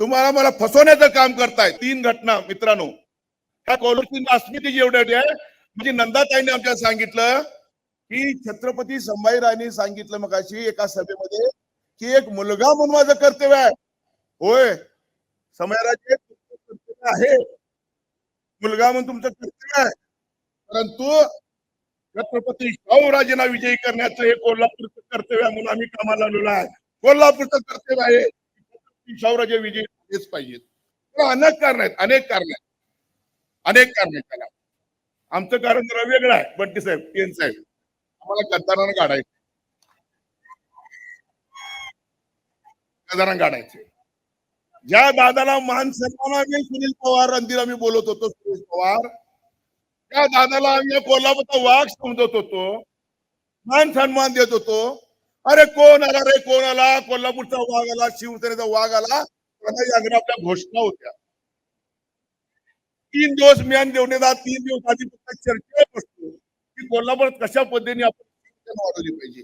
तुम्हाला मला फसवण्याचं काम करताय. तीन घटना मित्रांनो. ह्या कोल्हापूरची नासमिती जेवढी आहे म्हणजे नंदाताईने आपल्याला सांगितलं की छत्रपती संभाजीरायांनी सांगितलं मगाशी एका सभेमध्ये की एक मुलगा म्हणून माझं कर्तव्य आहे. होय समयराजे कर्तव्य आहे. मुलगा म्हणून तुमचं कर्तव्य आहे. परंतु छत्रपती शाहूराजेंना विजयी करण्याचं हे कोल्हापूरचं कर्तव्य म्हणून आम्ही कामाला आलेलो आहे. कोल्हापूरचं कर्तव्य आहे. शाहूराजे विजय झालेच पाहिजेत. अनेक कारण आहेत अनेक कारण आहेत. अनेक कारण आहेत त्याला. आमचं कारण जरा वेगळं आहे बंटी साहेब पीएन साहेब. आम्हाला गद्दारानं काढायचं गद्दारानं काढायचे ज्या दादाला मान सन्मान आम्ही सुनील पवार रणधीर आम्ही बोलत होतो सुनील पवार. त्या दादाला आम्ही कोल्हापूरचा वाघ समजत होतो. मान सन्मान देत होतो. अरे कोण आला रे कोण आला? कोल्हापूरचा वाघ आला शिवसेनेचा वाघ आला त्यांना आपल्या घोषणा होत्या. तीन दिवस म्यान आणि देवणेदा तीन दिवस आधी फक्त चर्चेवर बसतो की कोल्हापुरात कशा पद्धतीने आपण शिवसेना वाढवली पाहिजे.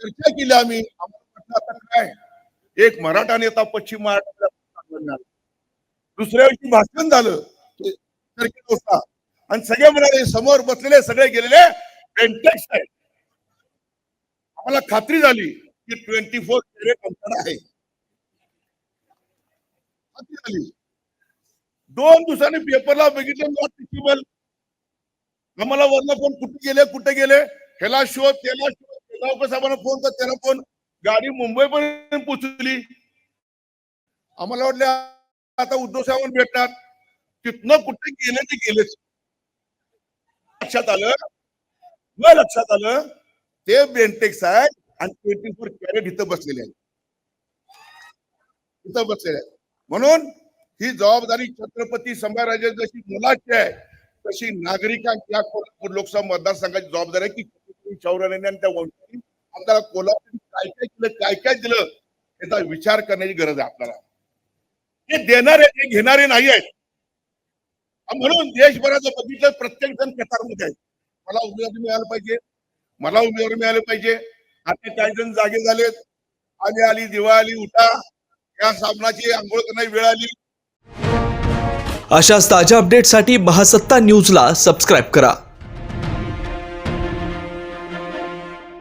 चर्चा केली आम्ही. आता काय? एक मराठा नेता पश्चिम महाराष्ट्रात दुसऱ्या दिवशी भाषण झालं. चर्चेत होता. आणि सगळे म्हणाले समोर बसलेले सगळे गेलेले बेंटेक्स आहे. आम्हाला खात्री झाली की ट्वेंटी फोर कॅरेट अंतर आहे. खात्री झाली. दोन दिवसांनी पेपरला बघितलं नॉट टिचेबल आम्हाला वरला फोन कुठे गेले कुठे गेले? ह्याला शोध त्याला शोध. त्याला साहेबांना फोन कर त्याला फोन गाडी मुंबई पर्यंत पोचली आम्हाला वाटलं आता उद्धव साहेबांना भेटणार. तिथनं कुठे गेले ते गेलेच. लक्षात आलं? मग लक्षात आलं? ते बेंटेक्स आहेत आणि ट्वेंटी फोर कॅरेट इथं बसलेले आहेत. इथं बसलेले आहेत. म्हणून ही जबाबदारी छत्रपती संभाजीराजे जशी मुलाची आहे तशी नागरिकांची या कोल्हापूर लोकसभा मतदारसंघाची जबाबदारी आहे की छत्रपती आणि त्या वंशांनी आपल्याला कोल्हापूर काय काय दिलं काय काय दिलं याचा विचार करण्याची गरज आहे आपल्याला. हे देणारे घेणारे नाही आहेत. म्हणून देशभराचं बघितलं प्रत्येक जण कतारमध्ये आहे. मला उमेदवारी मिळालं पाहिजे. मला उमेदवारी मिळाली पाहिजे. आता काही जण जागे झालेत. आली आली दिवाळी उठा. या साबणाची आंघोळ करण्याची वेळ आली. अशाच ताज्या अपडेटसाठी महासत्ता न्यूजला सबस्क्राईब करा.